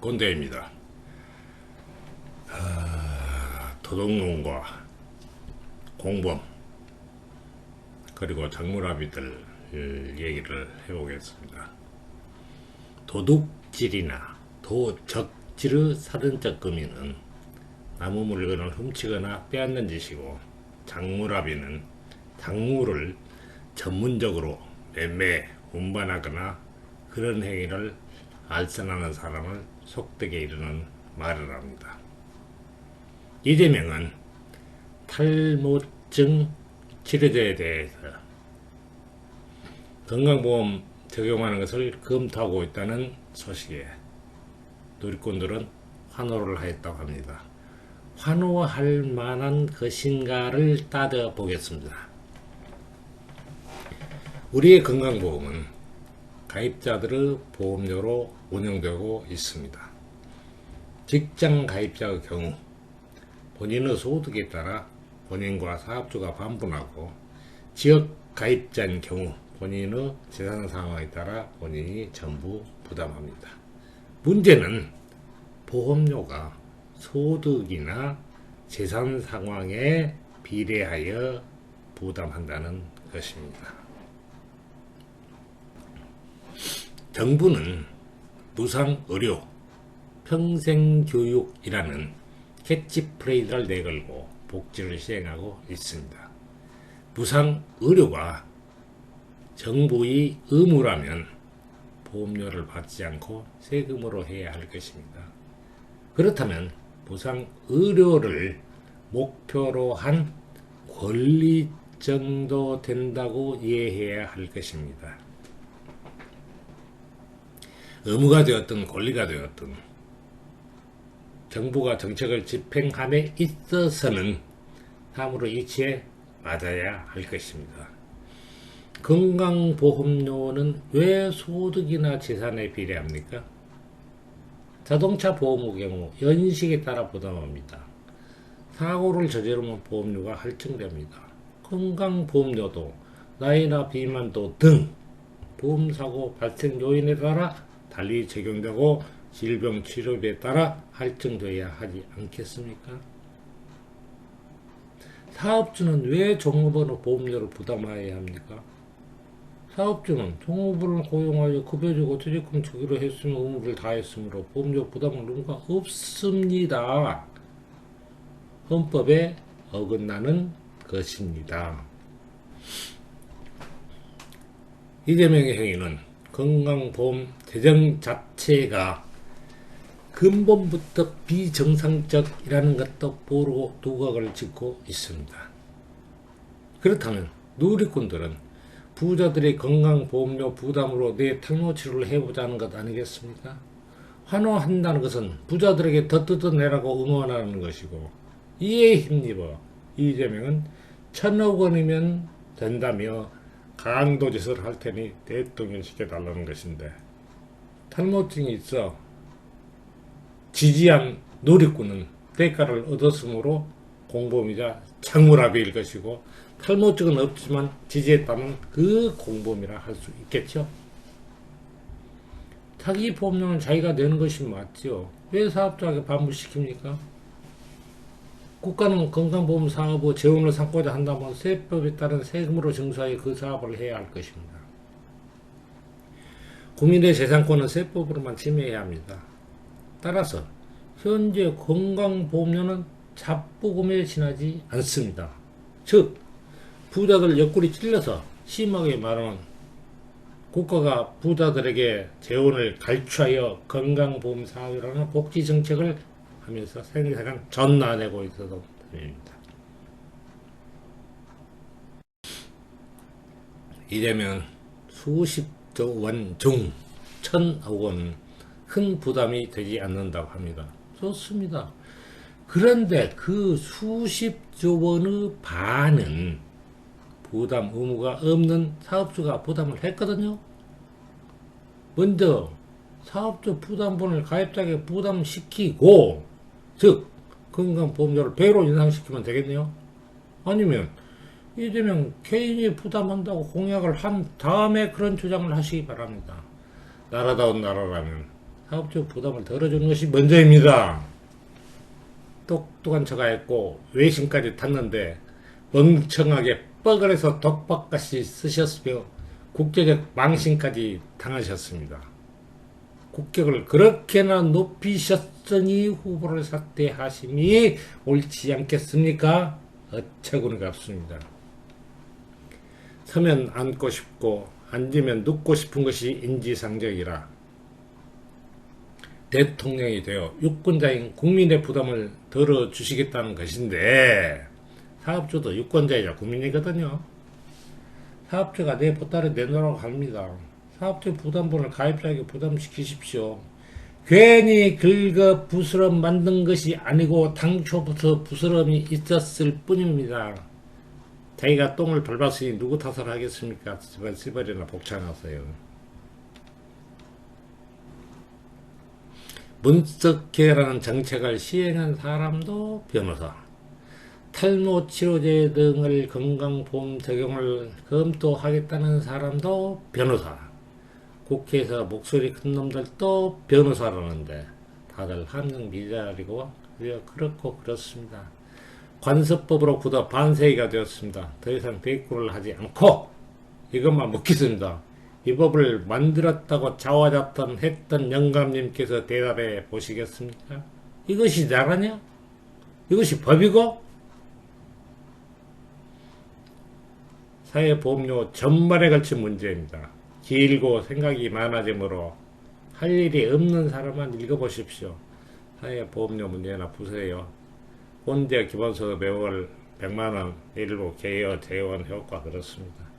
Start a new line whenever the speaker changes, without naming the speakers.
꼰대입니다. 아, 도둑놈과 공범 그리고 장물아비들 얘기를 해보겠습니다. 도둑질이나 도적질의 사전적 금이는 나무 물건을 훔치거나 빼앗는 짓이고 장물아비는 작물을 전문적으로 매매, 운반하거나 그런 행위를 알선하는 사람을 속되게 이르는 말을 합니다. 이재명은 탈모증 치료제에 대해서 건강보험 적용하는 것을 검토하고 있다는 소식에 누리꾼들은 환호를 하였다고 합니다. 환호할 만한 것인가를 따져보겠습니다. 우리의 건강보험은 가입자들의 보험료로 운영되고 있습니다. 직장 가입자의 경우 본인의 소득에 따라 본인과 사업주가 반분하고 지역 가입자인 경우 본인의 재산 상황에 따라 본인이 전부 부담합니다. 문제는 보험료가 소득이나 재산 상황에 비례하여 부담한다는 것입니다. 정부는 무상 의료, 평생교육이라는 캐치프레이즈를 내걸고 복지를 시행하고 있습니다. 무상 의료가 정부의 의무라면 보험료를 받지 않고 세금으로 해야 할 것입니다. 그렇다면 무상 의료를 목표로 한 권리 정도 된다고 이해해야 할 것입니다. 의무가 되었든 권리가 되었든 정부가 정책을 집행함에 있어서는 사무로 이치에 맞아야 할 것입니다. 건강보험료는 왜 소득이나 재산에 비례합니까? 자동차 보험의 경우 연식에 따라 부담합니다. 사고를 저지르면 보험료가 할증됩니다. 건강보험료도 나이나 비만도 등 보험사고 발생 요인에 따라 달리 적용되고 질병 치료비에 따라 할증되어야 하지 않겠습니까? 사업주는 왜 종업원의 보험료를 부담해야 합니까? 사업주는 종업원을 고용하여 급여주고 퇴직금 주기로 했으면 의무를 다했으므로 보험료 부담을 의무가 없습니다. 헌법에 어긋나는 것입니다. 이재명의 행위는 건강보험 재정 자체가 근본부터 비정상적이라는 것도 모르고 두각을 짓고 있습니다. 그렇다면 누리꾼들은 부자들의 건강보험료 부담으로 내 탈모 치료를 해보자는 것 아니겠습니까? 환호한다는 것은 부자들에게 더 뜯어내라고 응원하는 것이고 이에 힘입어 이재명은 천억 원이면 된다며 강도 짓을 할 테니 대통령 시켜달라는 것인데 탈모증이 있어 지지한 누리꾼은 대가를 얻었으므로 공범이자 창물아비일 것이고 탈모증은 없지만 지지했다면 그 공범이라 할 수 있겠죠. 자기 보험료는 자기가 내는 것이 맞죠. 왜 사업자에게 반부시킵니까? 국가는 건강보험 사업의 재원을 삼고자 한다면 세법에 따른 세금으로 증서하여 그 사업을 해야 할 것입니다. 국민의 재산권은 세법으로만 침해해야 합니다. 따라서 현재 건강보험료는 잡부금에 지나지 않습니다. 즉 부자들 옆구리 찔려서 심하게 말하면 국가가 부자들에게 재원을 갈취하여 건강보험 사업이라는 복지 정책을 하면서 생생한 전나내고 있어서 됩니다. 이재명 수십조 원 중 천억 원 큰 부담이 되지 않는다고 합니다. 좋습니다. 그런데 그 수십조 원의 반은 부담 의무가 없는 사업주가 부담을 했거든요. 먼저 사업주 부담분을 가입자에게 부담시키고 즉 건강보험료를 배로 인상시키면 되겠네요. 아니면 이재명 개인이 부담한다고 공약을 한 다음에 그런 주장을 하시기 바랍니다. 나라다운 나라라면 사업주 부담을 덜어주는 것이 먼저입니다. 똑똑한 척가 했고 외신까지 탔는데 멍청하게 뻐글해서 독박같이 쓰셨으며 국제적 망신까지 당하셨습니다. 국격을 그렇게나 높이셨으니 후보를 사퇴하심이 옳지 않겠습니까? 어처구니가 없습니다. 서면 앉고 싶고 앉으면 눕고 싶은 것이 인지상정이라 대통령이 되어 유권자인 국민의 부담을 덜어주시겠다는 것인데 사업주도 유권자이자 국민이거든요. 사업주가 내 보따리 내놓으라고 합니다. 사업주 부담분을 가입자에게 부담시키십시오. 괜히 긁어 부스럼 만든 것이 아니고 당초부터 부스럼이 있었을 뿐입니다. 자기가 똥을 밟았으니 누구 탓을 하겠습니까? 제발 시발이나 복창하세요. 문석계라는 정책을 시행한 사람도 변호사, 탈모 치료제 등을 건강보험 적용을 검토하겠다는 사람도 변호사, 국회에서 목소리 큰 놈들도 변호사라는데 다들 함정 미자리고 그렇고 그렇습니다. 관습법으로 굳어 반세기가 되었습니다. 더 이상 대꾸를 하지 않고 이것만 묻겠습니다. 이 법을 만들었다고 자화자찬 했던 영감님께서 대답해 보시겠습니까? 이것이 나라냐? 이것이 법이고? 사회보험료 전반에 걸친 문제입니다. 길고 생각이 많아지므로 할 일이 없는 사람만 읽어보십시오. 사회보험료 문제나 보세요. 꼰대 기본소득 매월 100만원 일부 개여 재원 효과 그렇습니다.